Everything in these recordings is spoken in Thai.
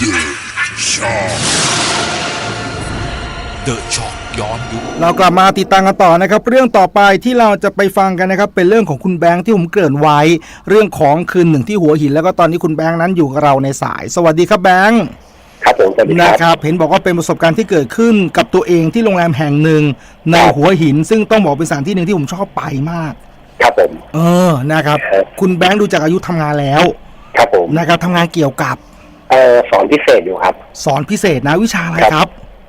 เดอะช็อกย้อนยุคเรากลับมาติดตามกันต่อนะครับ เรื่องต่อไปที่เราจะไปฟังกันนะครับ เป็นเรื่องของคุณแบงค์ที่ผมเกริ่นไว้ เรื่องของคืนหนึ่งที่หัวหินแล้วก็ตอนนี้คุณแบงค์นั้นอยู่กับเราในสาย สวัสดีครับแบงค์ครับผมสวัสดีคนะรับครับเห็นบอกว่าเป็นประสบการณ์ที่เกิดขึ้นกับตัวเองที่โรงแรมแห่งหนึ่งในครับ หัวหิน ซึ่งต้องบอกเป็นสถานที่หนึ่งที่ผมชอบไปมาก ครับผม เออนะครับ ครับ คุณแบงค์ดูจากอายุทำงานแล้วครับผม นะครับทำงานเกี่ยวกับ เอ่อสอนพิเศษอยู่ครับ สอนพิเศษนะวิชาอะไรครับครับ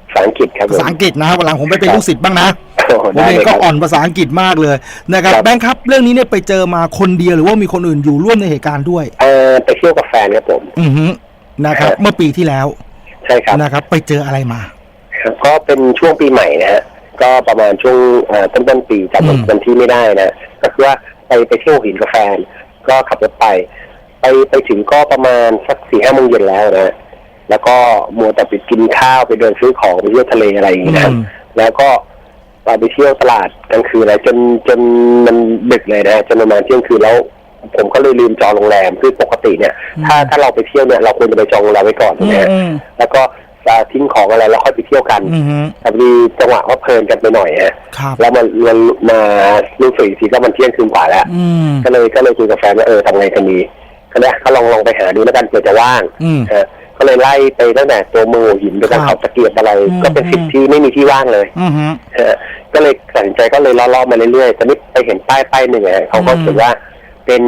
ภาษาอังกฤษครับผภามษาอังกฤษนะวันหลังผมไปเป็นลูกศิษย์บ้างนะโอ้โหผมได้เองเลยคก็รับ อ่อนภาษาอังกฤษมากเลยนะครับครับ แบงค์ครับ เรื่องนี้เนี่ยไปเจอมาคนเดียวหรือว่ามีคนอื่นอยู่ร่วมในเหตุการณ์ด้วย เอ่อไปเที่ยวกับแฟนครับผม อือฮึนะครับครับ เมื่อปีที่แล้วใช่ครับ นะครับ ไปเจออะไรมา ก็เป็นช่วงปีใหม่นะฮะก็ประมาณช่วงเอ่อต้นต้นๆปีจำอืม วันที่ไม่ได้นะก็คือว่าไปไปเที่ยวหินกับแฟน ก็ขับรถไป ไปไปถึงก็ประมาณสักสี่ห้าโมงเย็นแล้วนะฮะแล้วก็มัวแต่ไปกินข้าวไปเดินซื้อของไปเที่ยวทะเลอะไรอย่างนี้นะอืมแล้วก็ไปเที่ยวตลาดกลางคืนอะไรจนจนมันดึกเลยนะจนประมาณเที่ยงคืนแล้ว ผมก็เลยลืมจองโรงแรมคือปกติเนี่ย ถ้าถ้าเราไปเที่ยวเนี่ยเราควรจะไปจองโรงแรมไว้ก่อนถูกไหมฮะอืมแล้วก็จะทิ้งของอะไรแล้วค่อยไปเที่ยวกันอือฮึแต่พอดีจังหวะว่าเพลินกันไปหน่อยฮะครับแล้วมันมันมารู้สึกอีกทีก็มันเที่ยงคืนกว่าแล้วอืมก็เลยก็เลยคุยกับแฟนว่าเออทำไงกันดี ก็เลยก็ลองลองไปหาดูแล้วกันเผื่อจะว่างอืม ฮะก็เลยไล่ไปตั้งแต่ตัวเมืองหินไปทางครัเขาบตะเกียบอะไร อืม ก็เป็นสิบที่ไม่มีที่ว่างเลยอือฮึ ฮะก็เลยตัดสินใจก็เลยล่อๆมาเรื่อยๆตอนนี้ไปเห็นป้ายป้ายหนึ่งอะเขาก็อืมเขียนว่าเป็น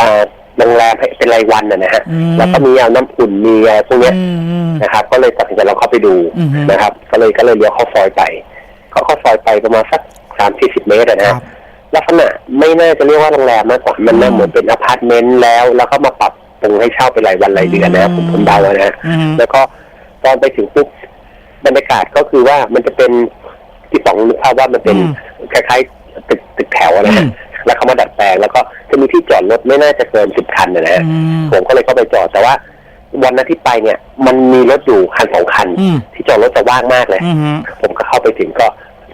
อ่าโรงแรมเป็นรายวันนะนะฮะอืม แล้วก็มีเอาน้ำอุ่นมีอะไรพวกเนี้ย อืมอืม นะครับก็เลยตัดสินใจเราเข้าไปดูอือฮึนะครับ ก็เลยก็เลยเลี้ยวเข้าซอยไป เขาเข้าซอยไปประมาณสักสามสี่สิบเมตรอะคนะรัฮะบ ลักษณะไม่น่าจะเรียกว่าโรงแรมมากกว่ามันน่าอืมเหมือนเป็นอพาร์ตเมนต์แล้ว แล้วก็มาปรับปรุงให้เช่าเป็นรายวันรายเดือนนะครับผมผมเดาอะนะฮะอืมแล้วก็ตอนไปถึงปุ๊บบรรยากาศก็คือว่ามันจะเป็นที่สองนึกภาพว่ามันเป็นอืมคล้ายๆตึกตึกแถวอะนะอืฮะมแล้วเขามาดัดแปลงแล้วก็จะมีที่จอดรถไม่น่าจะเกินสิบคันนะฮะอืมผมก็เลยเข้าไปจอดแต่ว่าวันนั้นที่ไปเนี่ย มันมีรถอยู่คันสองคันอืมที่จอดรถจะว่างมากเลยอือฮึผมก็เข้าไปถึงก็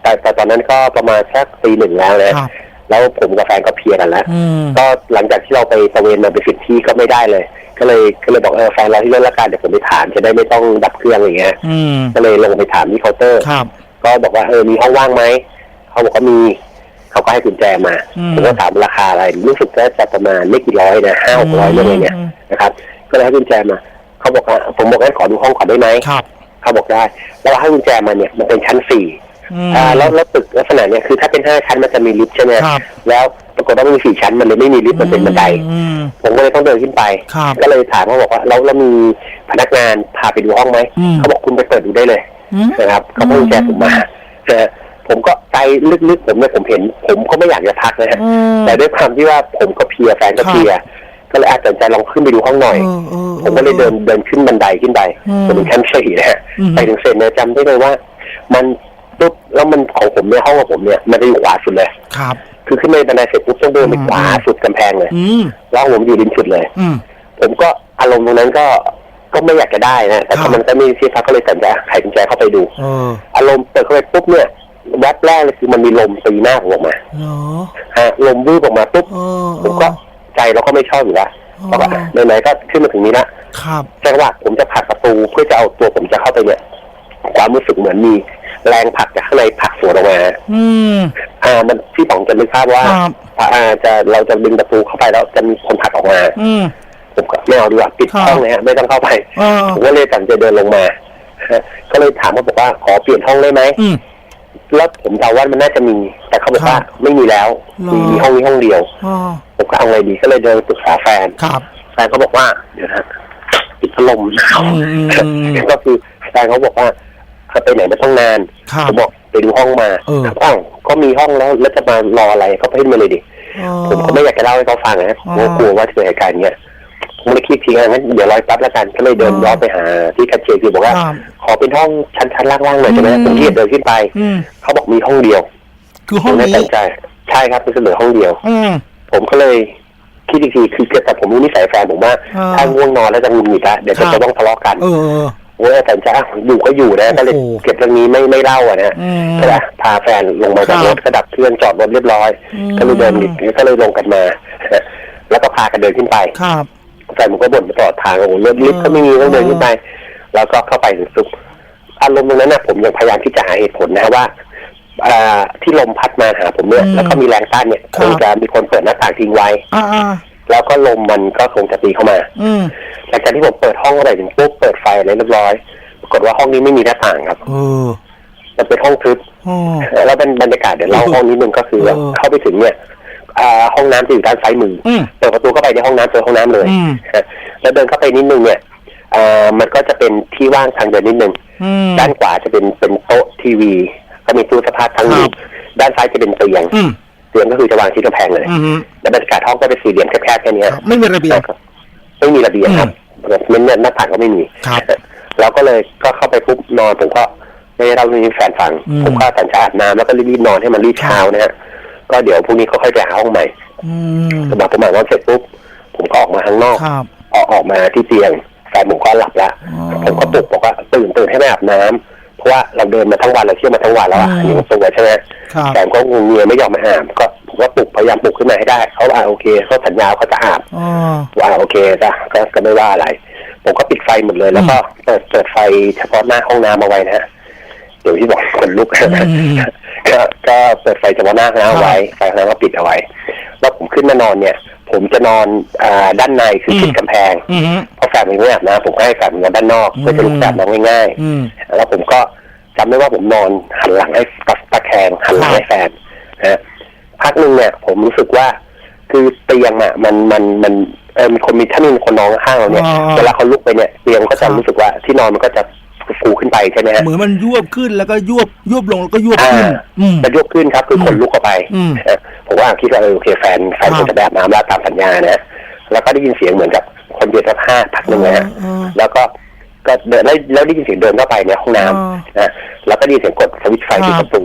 แต่แต่ตอนนั้นก็ประมาณสักตีหนึ่งแล้วนะครับ แล้วผมกับแฟนก็เพลียกันแล้วอืมก็หลังจากที่เราไปตระเวนมาไปสิบที่ก็ไม่ได้เลย ก็เลยก็เลยบอกเออแฟนเราที่รถละกันเดี๋ยวผมไปถามจะได้ไม่ต้องดับเครื่องอย่างเงี้ยอืมก็เลยลงไปถามที่เคาน์เตอร์ครับก็บอกว่าเออมีห้องว่างไหมเขาบอกว่ามีเขาก็ให้กุญแจมาอืมผมก็ถามราคาอะไรรู้สึกว่าจะประมาณไม่กี่ร้อยนะห้าหกร้อยเรื่องอะไรเนี่ยมนะครับ ก็เลยให้กุญแจมาเขาบอกว่าผมบอกงั้นขอดูห้องก่อนได้ไหมครับเขาบอกได้ แล้วให้กุญแจมาเนี่ยมันเป็นชั้นสี่ อืมอ่าแล้วแล้วตึกลักษณะเนี่ยคือถ้าเป็นห้าชั้นมันจะมีลิฟต์ใช่ไหมครับแล้วปรากฏว่ามันมีสี่ชั้นมันเลยไม่มีลิฟต์มันเป็นบันได อืม ผมก็เลยต้องเดินขึ้นไป ครับก็เลยถามเขาบอกว่าแล้วแล้วมีพนักงานพาไปดูห้องไหมอืม เขาบอกคุณไปเปิดดูได้เลยอืม นะครับเขาก็กุญแจผมมาแต่ผมก็ใจลึกๆผมเนี่ยผมเห็น ผมก็ไม่อยากจะพักนะฮะ อืมแต่ด้วยความที่ว่าผมก็เพลียแฟนก็เพลีย ก็เลยอาจตัดสินใจลองขึ้นไปดูห้องหน่อย เออเออ ผมก็เลยเดินเดินขึ้นบันไดขึ้นไปอืมผมเป็นชั้นสี่นะฮะอืม ไปถึงเสร็จเนี่ยจำได้เลยว่า มัน ปุ๊บแล้วมันของผมเนี่ยห้องของผมเนี่ยมันจะอยู่ขวาสุดเลย ครับ คือขึ้นไปบันไดเสร็จปุ๊บต้องเดินไปอืมขวาสุดกำแพงเลยอืมแล้วห้องผมอยู่ริมสุดเลย อืม ผมก็อารมณ์ตรงนั้นก็ก็ไม่อยากจะได้นะแต่ครับมันก็ไม่เสียพักก็เลยตัดสินใจไขกุญแจเข้าไปดู เอออารมณ์เปิดเข้าไปปุ๊บเนี่ยแวบแรกเลยคือมันมีลมตีหน้าผมออกมาเหรอฮะลมวืบออกมาปุ๊บเออเอผมอก็ใจเราก็ไม่ชอบอยู่แล้วอ๋อเพราะว่า ไหนๆก็ขึ้นมาถึงนี้ละครับ จังหวะผมจะผลักประตูเพื่อจะเอาตัวผมจะเข้าไปเนี่ยความรู้สึกเหมือนมี แรงผลักจากข้างในผลักสวนออกมาอืม อ่า มันพี่ป๋องจะนึกภาพว่าครับ อ่าจะเราจะดึงประตูเข้าไปแล้วจะมีคนผลักออกมา อืม ผมก็ไม่เอาดีกว่าปิดครับ ห้องเลยฮะไม่ต้องเข้าไปเออผมก็เลยตัดสินใจเดินลงมาฮะก็เลยถามเขาบอกว่าขอเปลี่ยนห้องได้ไหมอืม แล้วผมเดาว่ามันน่าจะมี แต่เขาบอกว่าครับไม่มีแล้วหรอ มีมีห้องนี้ห้องเดียว อ๋อผมก็เอาไงดีก็เลยเดินไปปรึกษาแฟนครับ แฟนเขาบอกว่าเดี๋ยวนะปิดพัดลมอืมอืมอืม ก็คือแฟนเขาบอกว่า เขาไปไหนไม่ต้องนานครับ ผมบอกไปดูห้องมาเอออ้าวก็มีห้องแล้วแล้วจะมารออะไรเขาให้มาเลยดิอ๋อผมก็ไม่อยากจะเล่าให้เขาฟังนะอ๋อผมก็กลัวว่าจะเกิดเหตุการณ์เงี้ยผมเลยคิดทีงั้นเดี๋ยวรอยแป๊บแล้วกันก็เลยเดินอ๋อย้อนไปหาที่คัดเชคือบอกว่า ครับ ขอเป็นห้องชั้นๆล่างๆหน่อยใช่ไหมอืม ผมรีบเดินขึ้นไป อืม เขาบอกมีห้องเดียวคือห้องผมเลยนี้ตัดสินใจใช่ครับเป็นเสนอห้องเดียว อืม ผมก็เลยคิดอีกทีคือเกิดแต่ผมรู้นิสัยแฟนผมว่าอ่าถ้าง่วงนอนแล้วจะหงุดหงิดละเดี๋ยวครัจะบ ต้องทะเลาะกัน เออเออ โอ้ยแต่จะอยู่ก็อยู่นะก็เลยโอ้โหเก็บเรื่องนี้ไม่ไม่เล่าอะนะอืมก็เลยพาแฟนลงมาจากครรับถก็ดับเครื่องจอดรถเรียบร้อยอืมก็เลยเดินก็เลยลงกันมา แล้วก็พากันเดินขึ้นไปครับแฟนผมก็บ่นมาตลอดทางโอ้โหรถลิฟต์ก็ไม่มีต้องเดินขึ้นไป แล้วก็เข้าไปถึงซุปอารมณ์ตรงนั้นนะผมยังพยายามที่จะหาเหตุผลนะว่าอ่าที่ลมพัดมาหาผมเนี่ยอืมแล้วก็มีแรงต้านเนี่ยคครับงจะมีคนเปิดหน้าต่างทิ้งไว้อ่าอ่า แล้วก็ลมมันก็คงจะตีเข้ามา อืมหลังจากที่ผมเปิดห้องอะไรถึงปุ๊บเปิดไฟอะไรเรียบร้อย ปรากฏว่าห้องนี้ไม่มีหน้าต่างครับ เออมันเป็นห้องทึบ อ๋อ แล้วเป็นบรรยากาศเดี๋ยวเล่าห้องนิดนึงก็คือว่าเออ เข้าไปถึงเนี่ยอ่าห้องน้ำจะอยู่ด้านซ้ายมือออืม เปิดประตูเข้าไปในห้องน้ำเจอห้องน้ำเลยอืม ฮะแล้วเดินเข้าไปนิดนึงเนี่ยอ่ามันก็จะเป็นที่ว่างทางเดินนิดนึง อืม ด้านขวาจะเป็นเป็นโต๊ะทีวี ก็มีตู้เสภาพทั้งหนึ่งด้านซ้ายจะเป็นเตียง อืมเตียงก็คือจะวางที่กำแพงเลยอืมแล้วบรรยากาศห้องก็เป็นสี่เหลี่ยมแคบๆแค่เนี้ยครับไม่มีระเบียงครับไม่มีระเบียงครับไม่เนี่ยหน้าต่างก็ไม่มีครับแล้วก็เลยก็เข้าไปปุ๊บนอนผมก็ไม่ได้เล่าเรื่องนี้ให้แฟนฟังอืมผมก็ตันจะอาบน้ำแล้วก็รีบๆนอนให้มันรีบเช้านะฮะก็เดี๋ยวพรุ่งนี้ก็ค่อยไปหาห้องใหม่อืมสมบัติผมหมายว่าเสร็จปุ๊บผมก็ออกมาข้างนอกครับออกออกมาที่เตียงแฟนผมก็หลับแล้วอ๋อผมก็ปลุกบอกว่าตื่นตื่นให้ไปอาบน้ำเพราะ ว่าเราเดินมาทั้งวันเราเที่ยวมาทั้งวันแล้วอะอืมอันนี้มันตัวใช่ไหมครับแฟนก็งงเงียไม่ยอมมาอาบก็ผมก็ปลุกพยายามปลุกขึ้นมาให้ได้เขาอ่าโอเคเขาสัญญาว่าเขาจะอาบอ๋อว่าโอเคจ้ะก็ก็ไม่ว่าอะไรผมก็ปิดไฟหมดเลยแล้วก็เปิดเปิดไฟเฉพาะหน้าห้องน้ำเอาไว้นะฮะเดี๋ยวที่บอกคนลุกมก็ก็เปิดไฟเฉพาะหน้าห้องน้ำเอาไว้ไฟห้องน้ำก็ปิดเอาไว้ แล้วผมขึ้นมานอนเนี่ย ผมจะนอนอ่าด้านในคือติดกำแพงอืมเพราะแฟนผมไม่อาบน้ำผมก็ให้แฟนผมนอนด้านนอกเพื่อจะลุกจากน้ำง่ายอืมๆแล้วผมก็ จำได้ว่าผมนอนหันหลังให้ตะแคงหันหลังให้แฟนนะฮะพักหนึ่งเนี่ย ผมรู้สึกว่าคือเตียงอะมันมันมันเออมีคนมีถ้ามีคนนอนข้างเราเนี่ยอ๋อ เวลาเขาลุกไปเนี่ยเตียงก็ครัจะบรู้สึกว่าที่นอนมันก็จะฟูขึ้นไปใช่ไหมฮะ เหมือนมันยวบขึ้นแล้วก็ยวบยวบลงแล้วก็ยวบอ่าขึ้นอืมจะยกขึ้นครับคือคนลุกเข้าไปอืม เออผมว่าคิดว่าเออโอเคแฟนแฟนครับคงจะแบบน้ำแล้วตามสัญญานะฮะแล้วก็ได้ยินเสียงเหมือนกับคนเดียวสักผ้าพักหนึ่งนะฮะอ๋อแล้วก็ ก็เดินแล้วแล้วได้ยินเสียงเดินเข้าไปในห้องน้อ๋อำนะแล้วก็ได้ยินเสียงกดสวิตช์ไฟที่คปรับระตู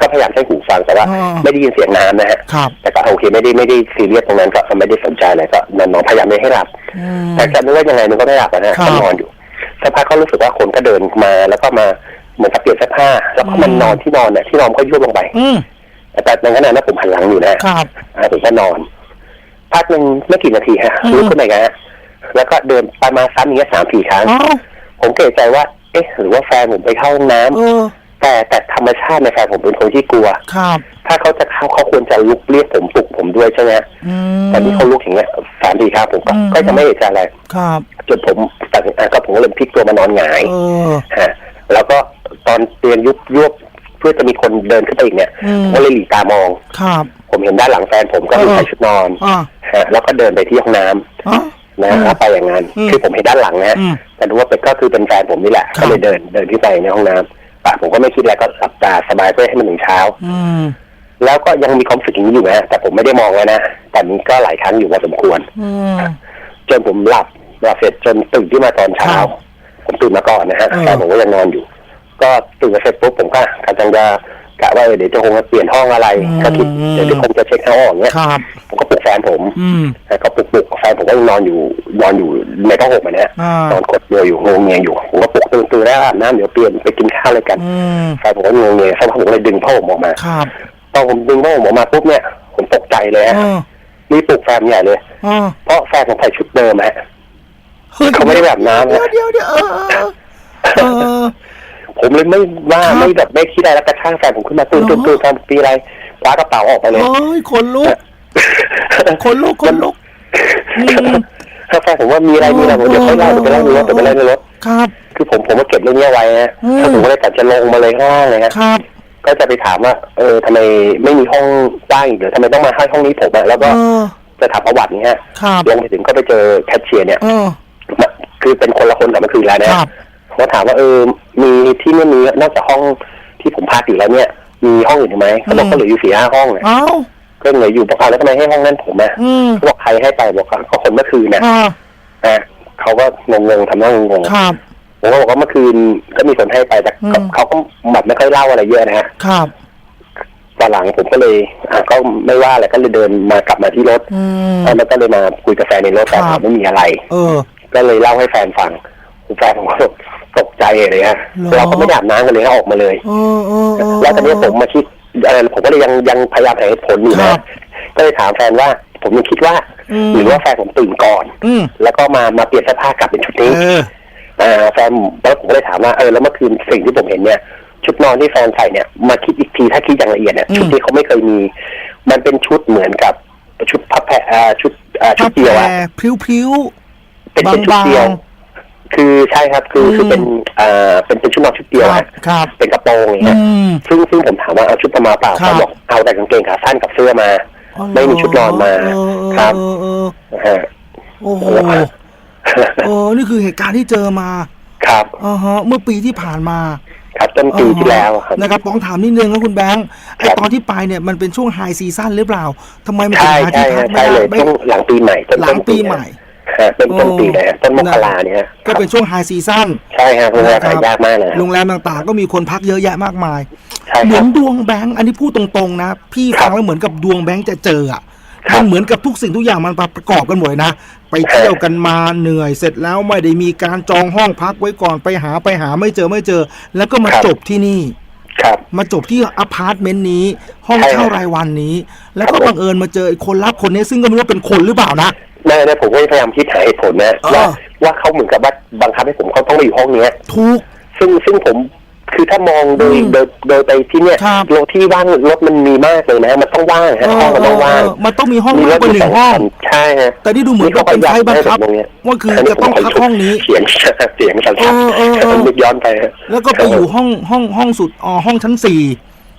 ก็พยายามใช้หูฟังแต่ว่า อ๋อ ไม่ได้ยินเสียงน้ำนะฮะครับ แต่ก็โอเคไม่ได้ไม่ได้ซีเรียสตรงนั้นก็ไม่ได้สนใจอะไรก็นอนนอนพยายามไม่ให้หลับ อืม แต่จำไม่ว่ายังไงมันก็ไม่หลับอะนะครัก็บนอนอยู่สักพักก็รู้สึกว่าคนก็เดินมา แล้วก็มาเหมือนกับเปลี่ยนเสื้อผ้า แล้วก็มันอืม นอนที่นอนเนี่ยที่นอนก็ยุบลงไป อืมแต่ในขณะนั้นผมหันหลังอยู่นะครับ อ่าผมก็นอน พักหนึ่งไม่กี่นาทีฮะอืม ลุกขึ้นมาอีกฮะแล้วก็เดินไปมาซ้ำอย่างเงี้ยสามสี่ครั้งอ๋อ ผมเกรงใจว่า เอ๊ะ หรือว่าแฟนผมไปเข้าห้องน้ำเออ แต่แต่ธรรมชาติในแฟนผมเป็นคนที่กลัว ครับ ถ้าเขาจะเข้าเขาควรจะลุกเรียกผมปลุกผมด้วยใช่ไหมอืม แต่นี่เขาลุกอย่างเงี้ยสามสี่ครั้งผมก็อืม ก็จะไม่เอะใจอะไรครับ จนผมตัดสินใจก็ผมก็เลยพลิกตัวมานอนหงาย เออ ฮะแล้วก็ตอนเตียงยุบยุบเพื่อจะมีคนเดินขึ้นไปอีกเนี่ยอืม ผมก็เลยหลีตามอง ครับ ผมเห็นด้านหลังแฟนผมก็มีเออ ใส่ชุดนอนอ่าฮะแล้วก็เดินไปที่ห้องน้ำอ๋อนะอืมแล้วไปอย่างนั้น อืมคือผมเห็นด้านหลังนะฮะอืม แต่รู้ว่าเป็นก็คือเป็นแฟนผมนี่แหละครับก็เลยเดินเดินขึ้นไปในห้องน้ำปะผมก็ไม่คิดอะไรก็หลับตาสบายเพื่อให้มันถึงเช้าอืมแล้วก็ยังมีความรู้สึกอย่างนี้อยู่นะแต่ผมไม่ได้มองแล้วนะแต่นี้ก็หลายครั้งอยู่พอสมควรอืมจนผมหลับหลับเสร็จจนตื่นขึ้นมาตอนเช้าครับผมตื่นมาก่อนนะฮะเออแฟนผมก็ยังนอนอยู่ ก็ตื่นมาเสร็จปุ๊บผมก็กำลังจะกะว่าเออเดี๋ยวจะคงจะเปลี่ยนห้องอะไร ก็คิดเดี๋ยวจะคงจะเช็คห้องอย่างเงี้ยครับ ผมก็ปลุกแฟนผมอืมแต่ก็ปลุกปลุกแฟนผมก็ยังนอนอยู่นอนอยู่ในท้องห่มอันเนี้ยอ่านอนกดเดียวอยู่งงเงียอยู่ผมก็ปลุกตื่นตื่นแล้วอาบน้ำเดี๋ยวเปลี่ยนไปกินข้าวอะไรกันอืมแฟนผมก็งงเงียสักพักผมก็เลยดึงผ้าห่มออกมาครับตอนผมดึงผ้าห่มออกมาปุ๊บเนี่ยผมตกใจเลยเอฮะอนี่ปลุกแฟนใหญ่เลยเออเพราะแฟนผมใส่ชุดเดิมฮะฮ้ยเขาไม่ได้แบบน้ำเดี๋ยวนะเดี๋ยวเดี๋ยวเออเออเออผมเลยไม่ว่าครับไม่แบบไม่คิดอะไรแล้วกระช่างแฟนผมขึ้นมาตื่นเหรอตื่นตื่นทำปีอะไรคว้ากระเป๋าออกไปเลยเฮ้ยคนลุก คนลุกคนลุกอืมถ้าแฟนผมว่ามีอะไรมีอะไรผมเดี๋ยวค่อยเล่าเดี๋ยวไปเล่าในรถเดี๋ยวไปเล่าในรถครับ คือผมผมก็เก็บเรื่องนี้ไว้ฮะอืมถ้าผมก็เลยตัดจะลงมาเลยข้างล่างเลยฮะครับ ก็จะไปถามว่า เออทำไมไม่มีห้องว่างอีกหรือทำไมต้องมาให้ห้องนี้ผมอะแล้วเอก็อจะถามประวัติเนี้ยครับลงไปถึงก็ไปเจอแคชเชียร์เนี่ยเออมาคือเป็นคนละคนกับเมื่อคืนแล้วนะครับผมก็ถามว่าเออ มีที่ไม่มีนอกจากห้องที่ผมพักอยู่แล้วเนี่ย มีห้องอื่นอีกไหมเขาบอกอืมก็เหลืออยู่สี่ห้าห้องนะ เอ้าก็เหลืออยู่บอกเอาแล้วทำไมให้ห้องนั้นผมอะอืมเขาบอกใครให้ไปบอกว่าก็คนเมื่อคืนนะอ่านะเขาก็งงๆทำหน้างงๆครับผมก็บอกว่าเมื่อคืนก็มีคนให้ไปแต่ก็อืม เขาก็แบบไม่ค่อยเล่าอะไรเยอะนะฮะครับ ตอนหลังผมก็เลยอะก็ไม่ว่าอะไรก็เลยเดินมากลับมาที่รถอืม แล้วก็เลยมาคุยกับแฟนในรถครัแต่บผมไม่มีอะไร เออ ก็เลยเล่าให้แฟนฟังแฟนผมก็ตกใจเลยฮะเหรอ เราก็ไม่ได้อาบน้ำกันเลยฮะออกมาเลย เออเออเออแล้วตอนนี้ผมมาคิด เออผมก็เลยยังยังพยายามหาเหตุผลอยู่ครันะบก็เลยถามแฟนว่า ผมยังคิดว่าอืมหรือว่าแฟนผมตื่นก่อน อืม แล้วก็มามาเปลี่ยนเสื้อผ้ากลับเป็นชุดเอนี้ออ่าแฟนแล้วผมก็เลยถามว่าเออแล้วเมื่อคืนสิ่งที่ผมเห็นเนี่ย ชุดนอนที่แฟนใส่เนี่ยมาคิดอีกทีถ้าคิดอย่างละเอียดเนี่ยอืม ชุดที่เขาไม่เคยมี มันเป็นชุดเหมือนกับชุดพับแพรอ่าชุดอ่าชุผ้าดแพเดียวรอะพริ้ว เป็นเป็นชุดเดียว บาง คือใช่ครับคืออืมคือเป็นอ่าเป็นเป็นชุดนอนชุดๆเดียวครัอะบครับเป็นกระโปรงอย่างอืเงี้ยมซึ่งซึ่งผมถามว่าเอาชุดมาเปล่าครับเขาบอกเอาแต่กางเกงขาสั้นกับเสื้อมาอ๋อเหรอไม่มีชุดนอนมาเออครับเออเออนะฮะโอ้โหเออนี่คือเหตุการณ์ที่เจอมาครับอ่าฮะเมื่อปีที่ผ่านมาครับต้นปีที่แล้วครับนะครับป้องถามนิดนึงนะคุณแบงค์ไอครับตอนที่ไปเนี่ยมันเป็นช่วงไฮซีซั่นหรือเปล่าทำไมมันถึงใช่หาใช่ที่พักใช่ไม่เลได้ยไม่ช่วงหลังปีใหม่ต้นหลัต้งนปีใหม่ ฮะต้นต้นปีเลยฮะต้นมกราเนี่ยฮะก็เป็นช่วงไฮซีซั่นใช่ครับโรงแรมหายากมากเลยโรงแรมต่างๆ ก็มีคนพักเยอะแยะมากมาย ใช่เหคมืรัอบ นดวงแบงค์อันนี้พูดตรงๆนะ พี่ครัฟับงแล้วเหมือนกับดวงแบงค์จะเจออะครับมันเหมือนกับทุกสิ่งทุกอย่างมันประกอบกันหมดเลยนะ ไปเที่ยวกันมาเหนื่อยเสร็จแล้วไม่ได้มีการจองห้องพักไว้ก่อนไปหาไปหาไม่เจอไม่เจอ แล้วก็มาครับ จบที่นี่ ครับ มาจบที่อพาร์ตเมนต์นี้ ห้องใช่เช่าครับรายวันนี้ แล้วก็ครับผมบังเอิญมาเจอไอ้คนรับคนนี้ซึ่งก็ไม่รู้ว่าเป็นคนหรือเปล่านะ นั่นนะผมก็พยายามคิดหาเหตุผลนะเออว่าว่าเขาเหมือนกับว่าบังคับให้ผมเขาต้องมาอยู่ห้องเนี้ยทุกซึ่งซึ่งผมคือถ้ามองโดยอืมโดยโดยไปที่เนี่ยครับโรงที่ว่างรถมันมีมากเลยนะมันต้องว่างฮะห้องมันต้องว่างเออมันต้องมีห้องมีมากกว่าหนึ่งห้อง ใช่ฮะแต่นี่ดูเหมือนกับเป็นไฟบังคับ ว่าคือจะต้องพักห้องนี้ เสียงเสียงสั่นเออเออเออๆนึกย้อนไปฮะ แล้วก็ไปอยู่ห้องห้องห้องสุดอ๋อห้องชั้นสี่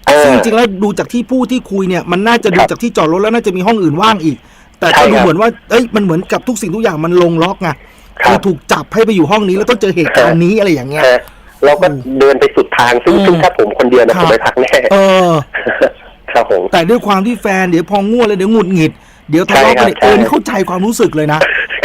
เออซึ่งจริงๆแล้วดูจากที่ผู้ที่คุยเนี่ย มันน่าจะดูครับ จากที่จอดรถแล้วน่าจะมีห้องอื่นว่างอีก แต่ใช่ก็ดูครับเหมือนว่าเอ้ยมันเหมือนกับทุกสิ่งทุกอย่างมันลงล็อกไงครับคือถูกจับให้ไปอยู่ห้องนี้แล้วต้องเจอเหตุการณ์นี้อะไรอย่างเงี้ยฮะเราก็เดินไปสุดทางซึ่งอืมซึ่งถ้าผมคนเดียวนะครัผบมไม่พักแน่เออครับผมแต่ด้วยความที่แฟนเดี๋ยวพอง่วงเลยเดี๋ยวหงุดหงิดเดี๋ยวทะเลาะกันเนี่ยใช่เอครับอนี่เข้าใจความรู้สึกเลยนะ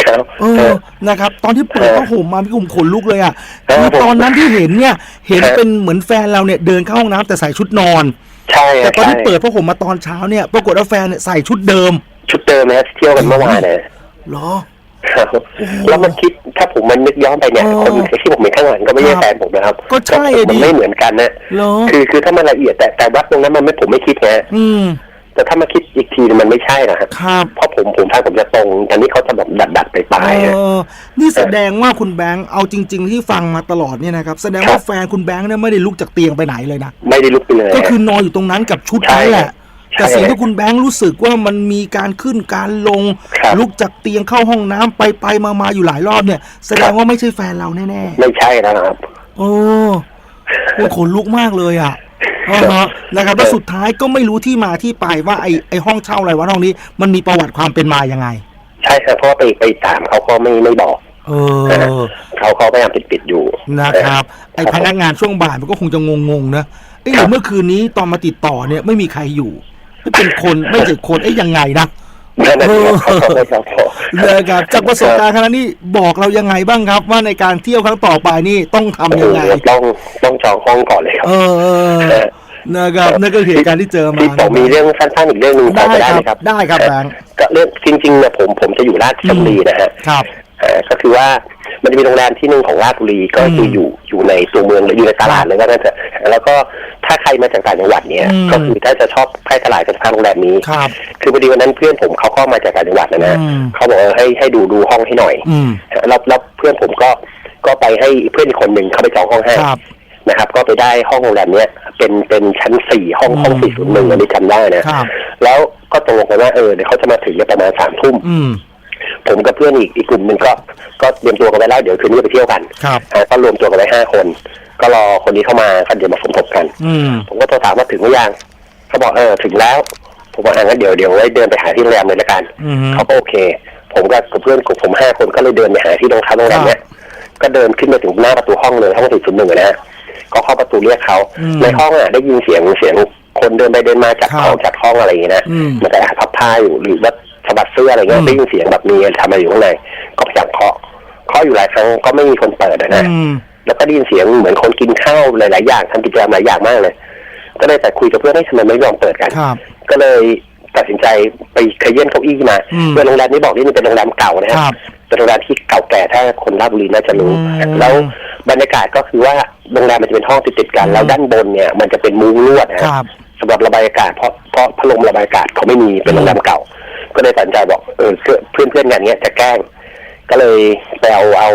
ครับเออนะครับ ตอนที่เปิดเออผ้าห่มมาพี่กลุ่มขนลุกเลยอะครับคือตอนนั้นที่เห็นเนี่ย เห็นครับเป็นเหมือนแฟนเราเนี่ยเดินเข้าห้องน้ำแต่ใส่ชุดนอน ใช่แต่ตอนที่ใช่เปิดผ้าห่มมาตอนเช้าเนี่ย ปรากฏว่าแฟนเนี่ยใส่ชุดเดิม ชุดเดิมนะเที่ยวกันเมื่อวานนะเหรอ ครับแล้วมันคิดถ้าผมมันนึกย้อนไปเนี่ยเออคนที่ผมเห็นข้างหลังก็ไม่ใช่ครับแฟนผมนะครับก็ใช่มัดินไม่เหมือนกันนะเหรอ คือคือถ้ามันละเอียดแต่แต่วัดตรงนั้นมันไม่ผมไม่คิดไงอืม แต่ถ้ามาคิดอีกทีมันไม่ใช่นะฮะครับ เพราะผมผมทางผมจะตรงแต่นี่เขาจะแบบดัดดัดไปปลายๆเอฮะอนี่แสดงว่าคุณแบงค์เอาจริง ๆ ที่ฟังมาตลอดเนี่ยนะครับ แสดงครัว่าบ แฟนคุณแบงค์เนี่ยไม่ได้ลุกจากเตียงไปไหนเลยนะ ไม่ได้ลุกไปเลย ก็คือนอนอยู่ตรงนั้นกับชุดใช่ นั้นแหละใช่ แต่สิ่งที่คุณแบงค์รู้สึกว่ามันมีการขึ้นการลง ครับลุกจากเตียงเข้าห้องน้ำไปไปมามาอยู่หลายรอบเนี่ย แสดงว่าไม่ใช่แฟนเราแน่ไม่ใช่แล้วนะครับ ๆ โอ้โอ้ขนลุกมากเลยอะอ่าฮะนะครับแล้วสุดท้ายก็ไม่รู้ที่มาที่ไปว่าไอไอห้องเช่าอะไรวะห้องนี้ มันมีประวัติความเป็นมายังไง ใช่ครับเพราะว่าไปไปถามเขาก็ไม่ไม่บอกเออ เขาเขาพยายามปิดปิดๆอยู่ นะครับไอครับพนักงานช่วงบ่ายมันก็คงจะงงๆนะเอ้ยหครัรือบเมื่อคืนนี้ตอนมาติดต่อเนี่ยไม่มีใครอยู่ ไม่เป็นคนไม่ใช่คนเอ้ยยังไงนะนั่นน่ะสิครับเขาเขาเขาเขาเลยครับจากประสบการณ์ครั้งนี้บอกเรายังไงบ้างครับ ว่าในการเที่ยวครั้งต่อไปนี่ต้องทำโอ้โหยังไงต้องต้องจองห้องก่อนเลยครับเออเออนะครับนั่นก็เหตุการณ์ที่เจอมาที่ผมมีเรื่องสั้นๆอีกเรื่องหนึ่งพอได้จะได้คไหรัมครับ ได้ครับแบงค์ก็เรื่องจริงๆเนี่ยผมผมจะอยู่ราชบุรีนะฮะครับเอ่อก็คือว่ามันจะมีโรงแรมที่หนึ่งของราชบุรีก็คือมอยู่อยู่ในตัวเมืองเลยอยู่ในตลาดเลยก็น่าจะแล้วก็ถ้าใครมาจากต่างจังหวัดเนี่ยอืมก็คือถ้าจะชอบใกล้ตลาดก็จะพาโรงแรมนี้ครับคือพอดีวันนั้นเพื่อนผมเขาก็มาจากต่างจังหวัดนะนะอืมเขาบอกว่าให้ให้ดูดูห้องให้หน่อยอืมแล้วแล้วเพื่อนผมก็ก็ไปให้เพื่อนอีกคนหนึ่งเขาไปจองห้องให้ครับนะครับ ก็ไปได้ห้องโรงแรมเนี้ยเป็นเป็นชั้นสี่ห้องห้องอืมสี่ศูนย์หนึ่งอันนี้จำได้นะครับแล้วก็ตกลงกันว่าเออเดี๋ยวเขาจะมาถึงเนี่ยประมาณสามทุ่มอืม ผมกับเพื่อนอีกอีกกลุ่มหนึ่งก็ก็เตรียมตัวกันไว้แล้วเดี๋ยวคืนนี้ไปเที่ยวกันครับอ่าก็รวมตัวกันไว้ห้าคน ก็รอคนนี้เข้ามาก็เดี๋ยวมาสมทบกันอืมผมก็โทรถามว่าถึงหรือยังเขาบอกเออถึงแล้ว ผมบอกอ่างั้นเดี๋ยวเดี๋ยวไว้เดินไปหาที่โรงแรมเลยละกันอืมเขาก็โอเค ผมกับกับเพื่อนกับผมห้าคนก็เลยเดินไปหาที่โรงแรมโรงแรมเนี้ยก็เดินขึ้นไปถึงหน้าประตูห้องเลยห้องสี่ศูนย์หนึ่งนะฮะก็เข้าประตูเรียกเขาอืมในห้องอะได้ยินเสียงเสียงคนเดินไปเดินมาจากครับของจากห้องอะไรอย่างเงี้ยนะอืมมันก็แอบพับผ้าอยู่หรือว่า สะบัดเสื้ออะไรเงี้อืยมได้ยินเสียงแบบมีอะไรทำอะไรอยู่ข้างในก็พยายามเคาะเคาะอยู่หลายครั้งก็ไม่มีคนเปิดอะนะอืมแล้วก็ได้ยินเสียงเหมือนคนกินข้าวหลายๆอย่างทำกิจกรรมหลายอย่างมากเลย ก็เลยแต่คุยกับเพื่อนให้ทำไมไม่ยอมเปิดกันครับก็เลยตัดสินใจไปขยื่นเก้าอี้มาอืมเพื่อนโรงแรมนี้บอกนี่มันเป็นโรงแรมเก่านะคฮะรับเป็นโรงแรมที่เก่าแก่ถ้าคนราชบุรีน่าจะรู้อืมแล้วบรรยากาศก็คือว่าโรงแรมมันจะเป็นห้องติดๆกันอืมแล้วด้านบนเนี่ย มันจะเป็นมุ้งลวดนะคฮะรับสำหรับระบายอากาศเพราะเพราะพัดลมระบายอากาศเขาไม่มีเป็นโรงแรมเก่า ก็เลยตัดสินใจบอกเออเพื่อนเพื่อนๆกันเนี้ยจะแกล้ง ก็เลยไปเอาเอา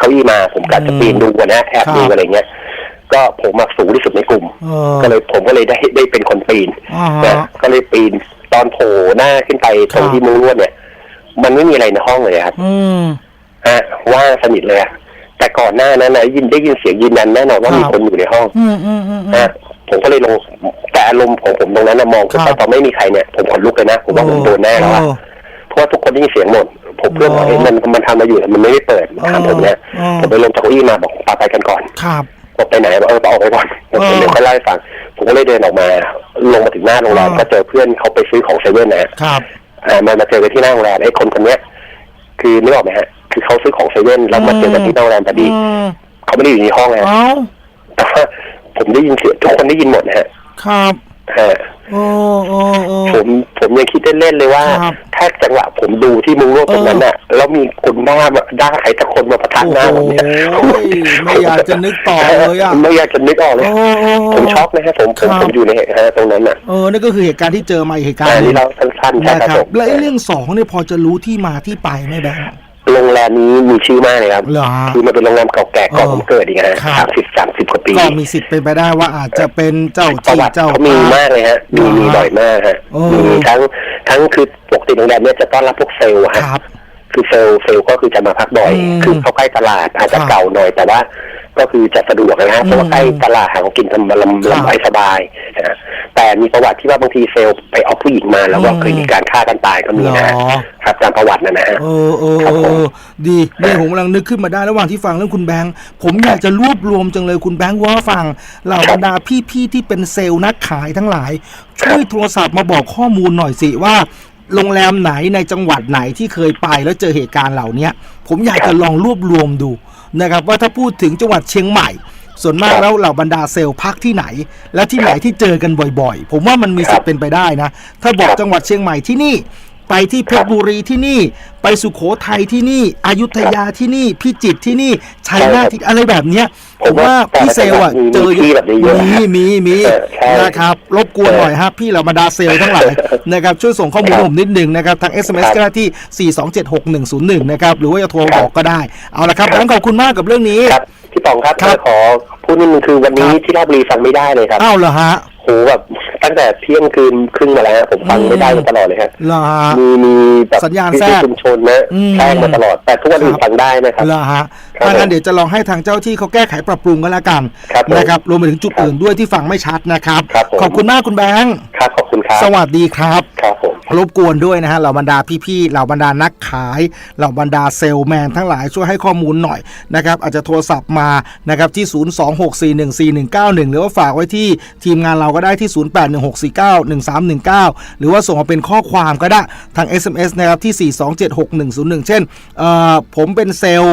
ก้าอี้มาผมกะจะปีนดูอะนะแอบดูครับอะไรเงี้ยก็ผมมาสูงที่สุดในกลุ่มเออก็เลยผมก็เลยได้ได้เป็นคนปีนอ่าฮะนะก็เลยปีนตอนโผล่หน้าขึ้นไปตรงครับที่มุ้งลวดเนี่ย มันไม่มีอะไรในห้องเลยครับอืมฮะว่างสนิทเลยอะแต่ก่อนหน้านั้นนะยินได้ยินเสียงยืนยันแน่นอนว่าครับมีคนอยู่ในห้องอืมอืมอืมอืมนะผมก็เลยลง แต่อารมณ์ของผมตรงนั้นนะมองขึ้นไปครับตอนไม่มีใครเนี่ยผมขนลุกเลยนะผมว่าผมโดนแน่แล้วอะเออเพราะว่าทุกคนได้ยินเสียงหมดผมเพื่อนบอกอ๋อเห็นมันมันทำมาอยู่แต่มันไม่ได้เปิดมันถามผมเนี่ยอ๋อผมไปลงจากเก้าอี้มาบอกปาไปกันก่อนครับบอกไปไหนบอกเออออกไปก่อนผมอ๋อเดี๋ยวค่อยเล่าให้ฟังผมก็เลยเดินออกมา ลงมาถึงหน้าโรงแรมอ๋อก็เจอเพื่อนเขาไปซื้อของเซเว่นนะฮะครับอ่ามันมาเจอกันที่หน้าโรงแรมไอ้คนคนเนี้ย คือนึกออกไหมฮะ คือเขาซื้อของเซเว่นแล้วมาเจอกันที่หน้าโรงแรมพอดีอืมเขาไม่ได้อยู่ในห้องนะฮะเอ้าแต่ว่าผมได้ยินเสียงทุกคนได้ยินหมดนะฮะ ครับฮะโอ้โอ้โอ้ ผมผมยังคิดเล่นๆเลยว่า ครับถ้าจังหวะผมดูที่มุงลวดตรงนั้นน่ะแล้วมีคนหน้ามาด้าใครสักคนมาประทักหน้าผมเนี่ยโอ้ยไม่อยากจะนึกต่อเลยอะ ไม่อยากจะนึกออกเลย โอ้โอ้โผมช็อกนะฮะผมผมครับ ผมอยู่ในเหตุการณ์ตรงนั้นน่ะเออนั่นก็คือเหตุการณ์ที่เจอมาอีกเหตุการอัณ์นหนี้งเราสั้นๆใช่นะครับครัผบมแล้วไอ้เรื่องสองเนี่ยพอจะรู้ที่มาที่ไปไหมแบงค์ โรงแรมนี้มีชื่อมากเลยครับ เหรอฮะ คือมันเป็นโรงแรมเก่าแก่ก่อนเออผมเกิดอีกนะฮะครัสาบมสิบสามสิบกว่าปีก็มีสิทธิ์เป็นไปได้ว่าอาจจะเป็นเจ้าประที่วัติเจ้าเขามีทงมากเลยฮะมีเหรอฮะมีบ่อยมากฮะโอ้มีทั้งทั้งคือปกติโรงแรมเนี่ยจะต้อนรับพวกเซลล์อะฮะ ครับ คือเซลล์เซลล์ก็คือจะมาพักบ่อย อืมคือเขาใกล้ตลาดอาจจะครับเก่าหน่อยแต่ว่า ก็คือจะสะดวกนะฮะเพราะว่าอืมใกล้ตลาดหาของกินทำลำครับ ลำไปสบายนะฮะ แต่มีประวัติที่ว่าบางทีเซลล์ไปเอาผู้หญิงมา แล้วก็อืมเคยมีการฆ่ากันตายก็มีนะฮะเหรอ ครับตามประวัตินะนะฮะ เออเออครับเอผมอดีนี่ผมกำลังนึกขึ้นมาได้ระหว่างที่ฟังเรื่องคุณแบงค์ผมอยากจะรวบรวมจังเลยคุณแบงค์ว่าฟังเหล่าครับบรรดาพี่ๆที่เป็นเซลล์นักขายทั้งหลายครับช่วยโทรศัพท์มาบอกข้อมูลหน่อยสิว่า โรงแรมไหนในจังหวัดไหนที่เคยไปแล้วเจอเหตุการณ์เหล่าเนี้ย ผมอยากจะลองรวบรวมดูนะครับ ว่าถ้าพูดถึงจังหวัดเชียงใหม่ ส่วนมากแล้วเหล่าบรรดาเซลล์พักที่ไหน และที่ไหนที่เจอกันบ่อยๆ ผมว่ามันมีสิทธิ์เป็นไปได้นะ ถ้าบอกจังหวัดเชียงใหม่ที่นี่ ไปที่เพชรบุรีที่นี่ ไปสุโขทัยที่นี่ อยุธยาที่นี่ พิจิตรที่นี่ชัยนาทที่อะไรแบบเนี้ยผมว่าพี่เซลล์อะเจอมีที่แบบนี้เยอะมีมีมีเออใช่นะครับรบกวนหน่อยฮะพี่เหล่าบรรดาเซลล์ทั้งหลายนะครับช่วยส่งข้อมูลครับผมนิดหนึ่งนะครับทาง SMS ครับก็ได้ที่ 4276101 นะครับหรือว่าจะโทรครับบอกก็ได้เอาละครับครับงั้นขอบคุณมากกับเรื่องนี้ครับ พี่ป๋องครับครับ ขอพูดนิดนึงคือวันนี้ครับที่ราชบุรีฟังไม่ได้เลยครับอ้าวเหรอฮะ โหแบบตั้งแต่เที่ยงคืนครึ่งมาแล้วผมฟังไม่ได้มาตลอดเลยครับเหรอฮะ มีมีแบบสัญญาณที่แทรกชุมชนนะอืม แทรกมาตลอด แต่ทุกวันอื่คนรับฟังได้นะครับ เหรอฮะครับถ้างั้นเดี๋ยวจะลองให้ทางเจ้าที่เขาแก้ไขปรับปรุงก็แล้วกันครับผมนะครับ รวมไปถึงจุดอื่นด้วยที่ฟังไม่ชัดนะครับ ครับผม ขอบคุณมากคุณแบงค์ ครับขอบคุณครับสวัสดีครับ ครับผม รบกวนด้วยนะฮะเหล่าบรรดาพี่ๆเหล่าบรรดานักขายเหล่าบรรดาเซลแมนทั้งหลายช่วยให้ข้อมูลหน่อยนะครับอาจจะโทรศัพท์มานะครับที่ 026414191 หรือว่าฝากไว้ที่ทีมงานเราก็ได้ที่ 0816491319 หรือว่าส่งมาเป็นข้อความก็ได้ทาง SMS นะครับที่ 4276101 เช่นเอ่อผมเป็นเซล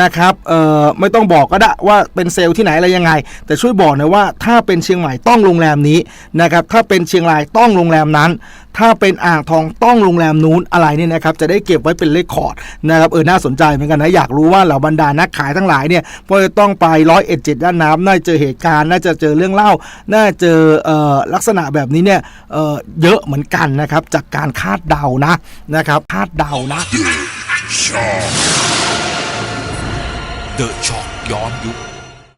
นะครับเอ่อไม่ต้องบอกก็ได้ว่าเป็นเซลที่ไหนอะไรยังไง แต่ช่วยบอกหน่อยว่าถ้าเป็นเชียงใหม่ต้องโรงแรมนี้นะครับถ้าเป็นเชียงรายต้องโรงแรมนั้น ถ้าเป็นอ่างทองต้องโรงแรมนู้นอะไรเนี่ยนะครับจะได้เก็บไว้เป็นเลคคอร์ดนะครับเออน่าสนใจเหมือนกันนะอยากรู้ว่าเหล่าบรรดานักขายทั้งหลายเนี่ยพอจะต้องไปร้อยเอ็ดเจ็ดด้านน้ำน่าเจอเหตุการณ์น่าจะเจอเรื่องเล่า น่าเจอเอ่อลักษณะแบบนี้เนี่ยเอ่อเยอะเหมือนกันนะครับจากการคาดเดานะนะครับคาดเดานะเดอะช็อกย้อนยุค